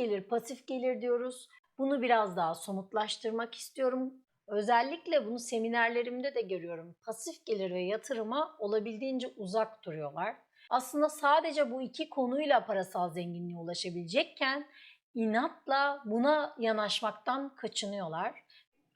gelir, pasif gelir diyoruz. Bunu biraz daha somutlaştırmak istiyorum. Özellikle bunu seminerlerimde de görüyorum. Pasif gelir ve yatırıma olabildiğince uzak duruyorlar. Aslında sadece bu iki konuyla parasal zenginliğe ulaşabilecekken inatla buna yanaşmaktan kaçınıyorlar.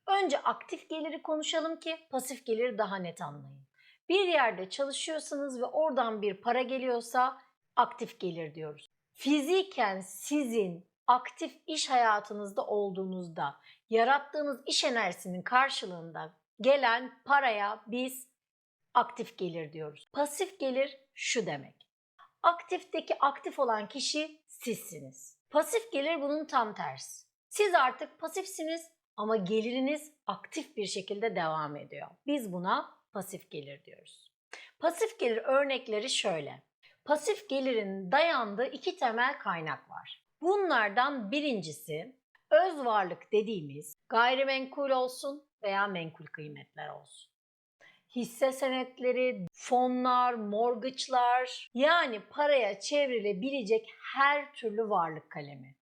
Önce aktif geliri konuşalım ki pasif geliri daha net anlayın. Bir yerde çalışıyorsanız ve oradan bir para geliyorsa aktif gelir diyoruz. Fiziken sizin aktif iş hayatınızda olduğunuzda yarattığınız iş enerjisinin karşılığında gelen paraya biz aktif gelir diyoruz. Pasif gelir şu demek. Aktifteki aktif olan kişi sizsiniz. Pasif gelir bunun tam tersi. Siz artık pasifsiniz ama geliriniz aktif bir şekilde devam ediyor. Biz buna pasif gelir diyoruz. Pasif gelir örnekleri şöyle. Pasif gelirin dayandığı iki temel kaynak var. Bunlardan birincisi öz varlık dediğimiz gayrimenkul olsun veya menkul kıymetler olsun. Hisse senetleri, fonlar, mortgage'lar yani paraya çevrilebilecek her türlü varlık kalemi.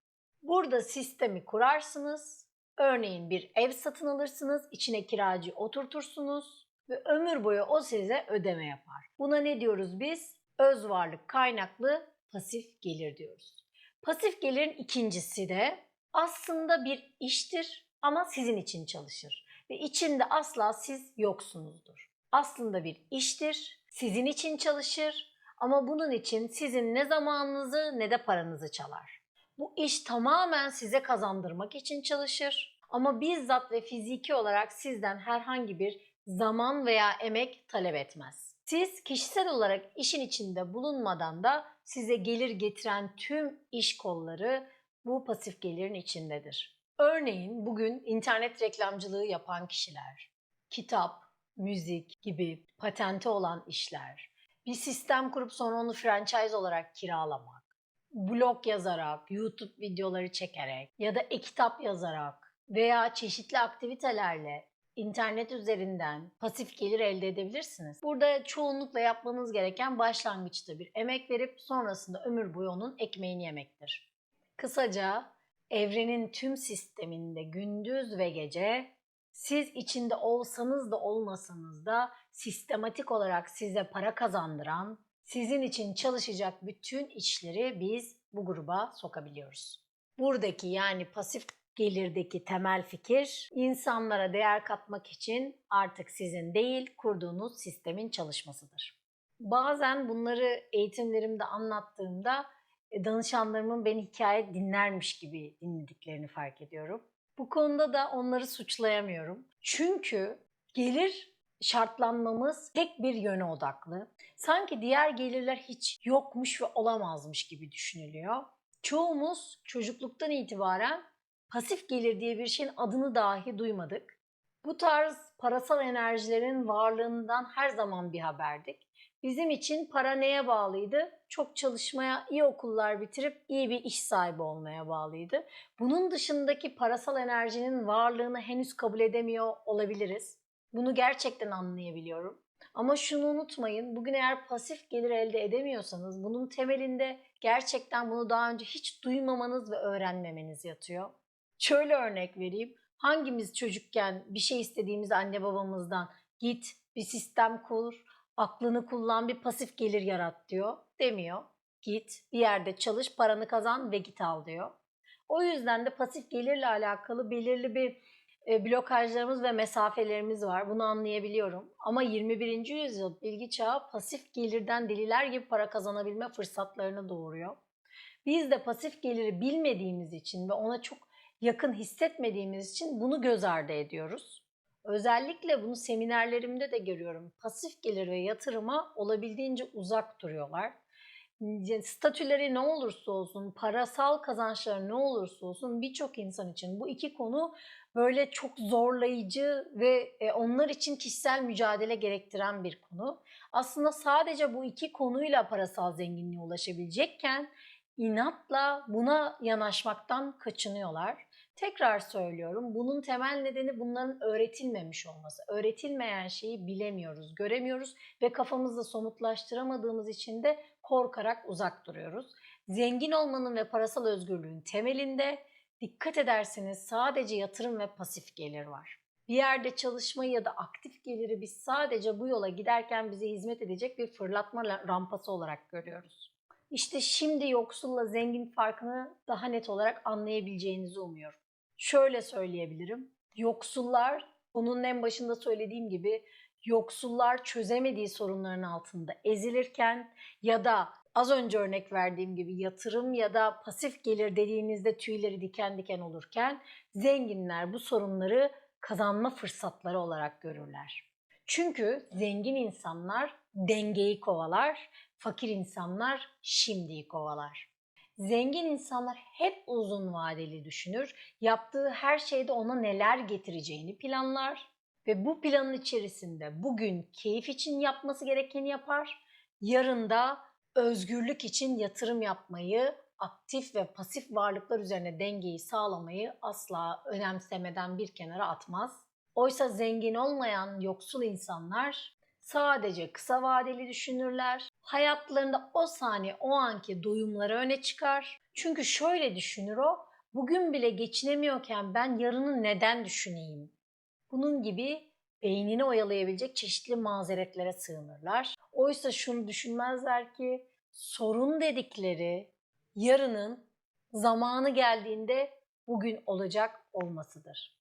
Burada sistemi kurarsınız. Örneğin bir ev satın alırsınız, içine kiracı oturtursunuz ve ömür boyu o size ödeme yapar. Buna ne diyoruz biz? Öz varlık kaynaklı pasif gelir diyoruz. Pasif gelirin ikincisi de aslında bir iştir ama sizin için çalışır ve içinde asla siz yoksunuzdur. Aslında bir iştir, sizin için çalışır ama bunun için sizin ne zamanınızı ne de paranızı çalar. Bu iş tamamen size kazandırmak için çalışır ama bizzat ve fiziki olarak sizden herhangi bir zaman veya emek talep etmez. Siz kişisel olarak işin içinde bulunmadan da size gelir getiren tüm iş kolları bu pasif gelirin içindedir. Örneğin bugün internet reklamcılığı yapan kişiler, kitap, müzik gibi patente olan işler, bir sistem kurup sonra onu franchise olarak kiralamak, blog yazarak, YouTube videoları çekerek ya da e-kitap yazarak veya çeşitli aktivitelerle internet üzerinden pasif gelir elde edebilirsiniz. Burada çoğunlukla yapmanız gereken başlangıçta bir emek verip sonrasında ömür boyu onun ekmeğini yemektir. Kısaca evrenin tüm sisteminde gündüz ve gece siz içinde olsanız da olmasanız da sistematik olarak size para kazandıran, sizin için çalışacak bütün işleri biz bu gruba sokabiliyoruz. Buradaki yani pasif gelirdeki temel fikir insanlara değer katmak için artık sizin değil kurduğunuz sistemin çalışmasıdır. Bazen bunları eğitimlerimde anlattığımda e, danışanlarımın beni hikaye dinlermiş gibi dinlediklerini fark ediyorum. Bu konuda da onları suçlayamıyorum. Çünkü gelir şartlanmamız tek bir yöne odaklı. Sanki diğer gelirler hiç yokmuş ve olamazmış gibi düşünülüyor. Çoğumuz çocukluktan itibaren pasif gelir diye bir şeyin adını dahi duymadık. Bu tarz parasal enerjilerin varlığından her zaman bir haberdik. Bizim için para neye bağlıydı? Çok çalışmaya, iyi okullar bitirip iyi bir iş sahibi olmaya bağlıydı. Bunun dışındaki parasal enerjinin varlığını henüz kabul edemiyor olabiliriz. Bunu gerçekten anlayabiliyorum. Ama şunu unutmayın, bugün eğer pasif gelir elde edemiyorsanız bunun temelinde gerçekten bunu daha önce hiç duymamanız ve öğrenmemeniz yatıyor. Şöyle örnek vereyim. Hangimiz çocukken bir şey istediğimiz anne babamızdan git bir sistem kur, aklını kullan bir pasif gelir yarat diyor demiyor. Git bir yerde çalış, paranı kazan ve git al diyor. O yüzden de pasif gelirle alakalı belirli bir e, blokajlarımız ve mesafelerimiz var. Bunu anlayabiliyorum. Ama 21. yüzyıl bilgi çağı pasif gelirden deliler gibi para kazanabilme fırsatlarını doğuruyor. Biz de pasif geliri bilmediğimiz için ve ona çok yakın hissetmediğimiz için bunu göz ardı ediyoruz. Özellikle bunu seminerlerimde de görüyorum. Pasif gelir ve yatırıma olabildiğince uzak duruyorlar. Statüleri ne olursa olsun, parasal kazançları ne olursa olsun birçok insan için bu iki konu böyle çok zorlayıcı ve e, onlar için kişisel mücadele gerektiren bir konu. Aslında sadece bu iki konuyla parasal zenginliğe ulaşabilecekken inatla buna yanaşmaktan kaçınıyorlar. Tekrar söylüyorum bunun temel nedeni bunların öğretilmemiş olması. Öğretilmeyen şeyi bilemiyoruz, göremiyoruz ve kafamızda somutlaştıramadığımız için de korkarak uzak duruyoruz. zengin olmanın ve parasal özgürlüğün temelinde dikkat ederseniz sadece yatırım ve pasif gelir var. Bir yerde çalışmayı ya da aktif geliri biz sadece bu yola giderken bize hizmet edecek bir fırlatma la- rampası olarak görüyoruz. İşte şimdi yoksulla zengin farkını daha net olarak anlayabileceğinizi umuyorum. Şöyle söyleyebilirim. Yoksullar, onun en başında söylediğim gibi yoksullar çözemediği sorunların altında ezilirken ya da az önce örnek verdiğim gibi yatırım ya da pasif gelir dediğinizde tüyleri diken diken olurken zenginler bu sorunları kazanma fırsatları olarak görürler. Çünkü zengin insanlar dengeyi kovalar, fakir insanlar şimdiyi kovalar. Zengin insanlar hep uzun vadeli düşünür, yaptığı her şeyde ona neler getireceğini planlar ve bu planın içerisinde bugün keyif için yapması gerekeni yapar, yarın da özgürlük için yatırım yapmayı, aktif ve pasif varlıklar üzerine dengeyi sağlamayı asla önemsemeden bir kenara atmaz. Oysa zengin olmayan yoksul insanlar sadece kısa vadeli düşünürler. Hayatlarında o saniye o anki doyumları öne çıkar. Çünkü şöyle düşünür o, bugün bile geçinemiyorken ben yarını neden düşüneyim? Bunun gibi beynini oyalayabilecek çeşitli mazeretlere sığınırlar. Oysa şunu düşünmezler ki sorun dedikleri yarının zamanı geldiğinde bugün olacak olmasıdır.